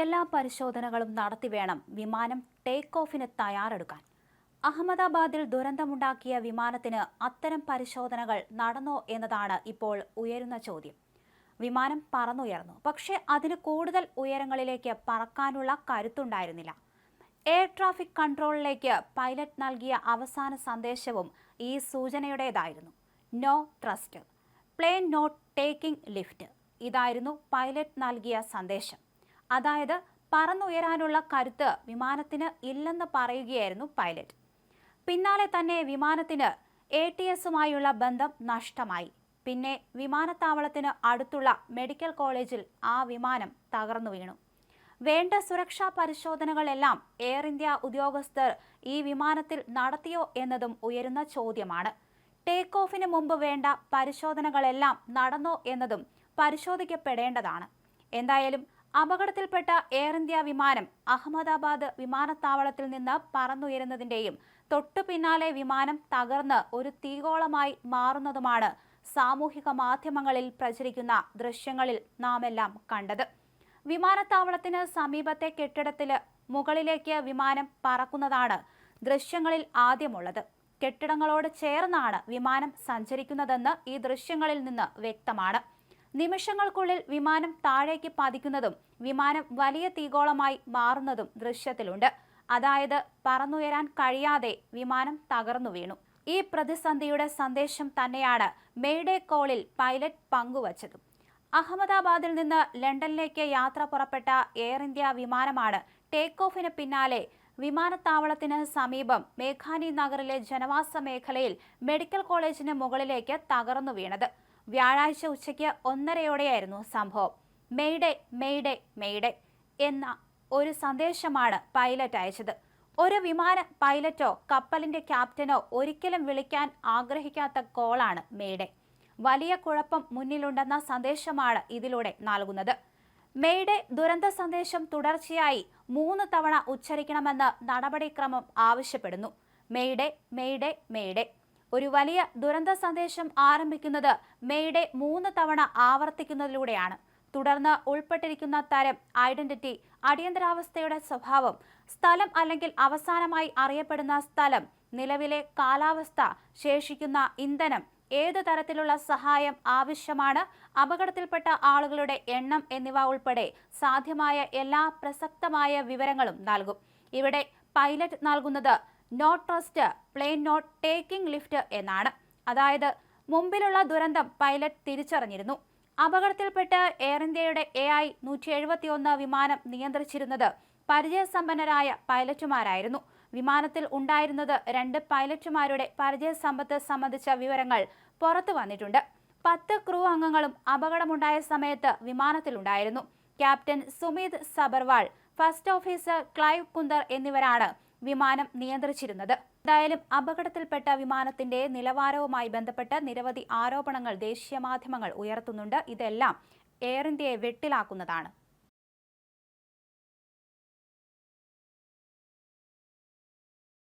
എല്ലാ പരിശോധനകളും നടത്തി വേണം വിമാനം ടേക്ക് ഓഫിന് തയ്യാറെടുക്കാൻ. അഹമ്മദാബാദിൽ ദുരന്തമുണ്ടാക്കിയ വിമാനത്തിന് അത്തരം പരിശോധനകൾ നടന്നോ എന്നതാണ് ഇപ്പോൾ ഉയരുന്ന ചോദ്യം. വിമാനം പറന്നുയർന്നു. പക്ഷേ അതിന് കൂടുതൽ ഉയരങ്ങളിലേക്ക് പറക്കാനുള്ള കരുത്തുണ്ടായിരുന്നില്ല. എയർ ട്രാഫിക് കൺട്രോളിലേക്ക് പൈലറ്റ് നൽകിയ അവസാന സന്ദേശവും ഈ സൂചനയുടേതായിരുന്നു. No thrust plane not taking lift ഇതായിരുന്നു പൈലറ്റ് നൽകിയ സന്ദേശം. അതായത് പറന്നുയരാനുള്ള കരുത്ത് വിമാനത്തിന് ഇല്ലെന്ന് പറയുകയായിരുന്നു പൈലറ്റ്. പിന്നാലെ തന്നെ വിമാനത്തിന് എ ടി എസുമായുള്ള ബന്ധം നഷ്ടമായി. പിന്നെ വിമാനത്താവളത്തിന് അടുത്തുള്ള മെഡിക്കൽ കോളേജിൽ ആ വിമാനം തകർന്നു വീണു. വേണ്ട സുരക്ഷാ പരിശോധനകളെല്ലാം എയർ ഇന്ത്യ ഉദ്യോഗസ്ഥർ ഈ വിമാനത്തിൽ നടത്തിയോ എന്നതും ഉയരുന്ന ചോദ്യമാണ്. ടേക്ക് ഓഫിന് മുമ്പ് വേണ്ട പരിശോധനകളെല്ലാം നടന്നോ എന്നതും പരിശോധിക്കപ്പെടേണ്ടതാണ്. എന്തായാലും അപകടത്തിൽപ്പെട്ട എയർ ഇന്ത്യ വിമാനം അഹമ്മദാബാദ് വിമാനത്താവളത്തിൽ നിന്ന് പറന്നുയരുന്നതിന്റെയും തൊട്ടു പിന്നാലെ വിമാനം തകർന്ന് ഒരു തീകോളമായി മാറുന്നതുമാണ് സാമൂഹിക മാധ്യമങ്ങളിൽ പ്രചരിക്കുന്ന ദൃശ്യങ്ങളിൽ നാമെല്ലാം കണ്ടത്. വിമാനത്താവളത്തിന് സമീപത്തെ കെട്ടിടത്തിൽ മുകളിലേക്ക് വിമാനം പറക്കുന്നതാണ് ദൃശ്യങ്ങളിൽ ആദ്യമുള്ളത്. കെട്ടിടങ്ങളോട് ചേർന്നാണ് വിമാനം സഞ്ചരിക്കുന്നതെന്ന് ഈ ദൃശ്യങ്ങളിൽ നിന്ന് വ്യക്തമാണ്. നിമിഷങ്ങൾക്കുള്ളിൽ വിമാനം താഴേക്ക് പതിക്കുന്നതും വിമാനം വലിയ തീഗോളമായി മാറുന്നതും ദൃശ്യത്തിലുണ്ട്. അതായത് പറന്നുയരാൻ കഴിയാതെ വിമാനം തകർന്നു വീണു. ഈ പ്രതിസന്ധിയുടെ സന്ദേശം തന്നെയാണ് മെയ്ഡേ കോളിൽ പൈലറ്റ് പങ്കുവച്ചതും. അഹമ്മദാബാദിൽ നിന്ന് ലണ്ടനിലേക്ക് യാത്ര പുറപ്പെട്ട എയർ ഇന്ത്യ വിമാനമാണ് ടേക്ക് ഓഫിന് പിന്നാലെ വിമാനത്താവളത്തിന് സമീപം മേഘാനി നഗറിലെ ജനവാസ മേഖലയിൽ മെഡിക്കൽ കോളേജിന് മുകളിലേക്ക് തകർന്നു വീണത്. വ്യാഴാഴ്ച ഉച്ചയ്ക്ക് ഒന്നരയോടെയായിരുന്നു സംഭവം. മെയ്ഡേ മെയ്ഡേ മെയ്ഡേ എന്ന ഒരു സന്ദേശമാണ് പൈലറ്റ് അയച്ചത്. ഒരു വിമാന പൈലറ്റോ കപ്പലിന്റെ ക്യാപ്റ്റനോ ഒരിക്കലും വിളിക്കാൻ ആഗ്രഹിക്കാത്ത കോളാണ് മെയ്ഡേ വലിയ കുഴപ്പം മുന്നിലുണ്ടെന്ന സന്ദേശമാണ് ഇതിലൂടെ നൽകുന്നത്. മെയ്ഡേ ദുരന്ത സന്ദേശം തുടർച്ചയായി മൂന്ന് തവണ ഉച്ചരിക്കണമെന്ന് നടപടിക്രമം ആവശ്യപ്പെടുന്നു. മെയ്ഡേ മെയ്ഡേ മെയ്ഡേ ഒരു വലിയ ദുരന്ത സന്ദേശം ആരംഭിക്കുന്നത് മേയുടെ മൂന്ന് തവണ ആവർത്തിക്കുന്നതിലൂടെയാണ്. തുടർന്ന് ഉൾപ്പെട്ടിരിക്കുന്ന തരം ഐഡന്റിറ്റി അടിയന്തരാവസ്ഥയുടെ സ്വഭാവം സ്ഥലം അല്ലെങ്കിൽ അവസാനമായി അറിയപ്പെടുന്ന സ്ഥലം നിലവിലെ കാലാവസ്ഥ ശേഷിക്കുന്ന ഇന്ധനം ഏത് തരത്തിലുള്ള സഹായം ആവശ്യമാണ് അപകടത്തിൽപ്പെട്ട ആളുകളുടെ എണ്ണം എന്നിവ ഉൾപ്പെടെ സാധ്യമായ എല്ലാ പ്രസക്തമായ വിവരങ്ങളും നൽകും. ഇവിടെ പൈലറ്റ് നൽകുന്നത് not thrust plane not taking lift എന്നാണ്. അതായത് മുമ്പിലുള്ള ദുരന്തം പൈലറ്റ് തിരിച്ചറിഞ്ഞിരുന്നു. അപകടത്തിൽപ്പെട്ട് എയർ ഇന്ത്യയുടെ എ ഐ നൂറ്റി എഴുപത്തിയൊന്ന് വിമാനം നിയന്ത്രിച്ചിരുന്നത് പരിചയസമ്പന്നരായ പൈലറ്റുമാരായിരുന്നു. വിമാനത്തിൽ ഉണ്ടായിരുന്നത് രണ്ട് പൈലറ്റുമാരുടെ പരിചയസമ്പത്ത് സംബന്ധിച്ച വിവരങ്ങൾ പുറത്തു വന്നിട്ടുണ്ട്. പത്ത് ക്രൂ അംഗങ്ങളും അപകടമുണ്ടായ സമയത്ത് വിമാനത്തിലുണ്ടായിരുന്നു. Captain Sumeet Sabharwal first officer Clive Kunder എന്നിവരാണ് വിമാനം നിയന്ത്രിച്ചിരുന്നത്. എന്തായാലും അപകടത്തിൽപ്പെട്ട വിമാനത്തിന്റെ നിലവാരവുമായി ബന്ധപ്പെട്ട് നിരവധി ആരോപണങ്ങൾ ദേശീയ മാധ്യമങ്ങൾ ഉയർത്തുന്നുണ്ട്. ഇതെല്ലാം എയർ ഇന്ത്യയെ വെട്ടിലാക്കുന്നതാണ്.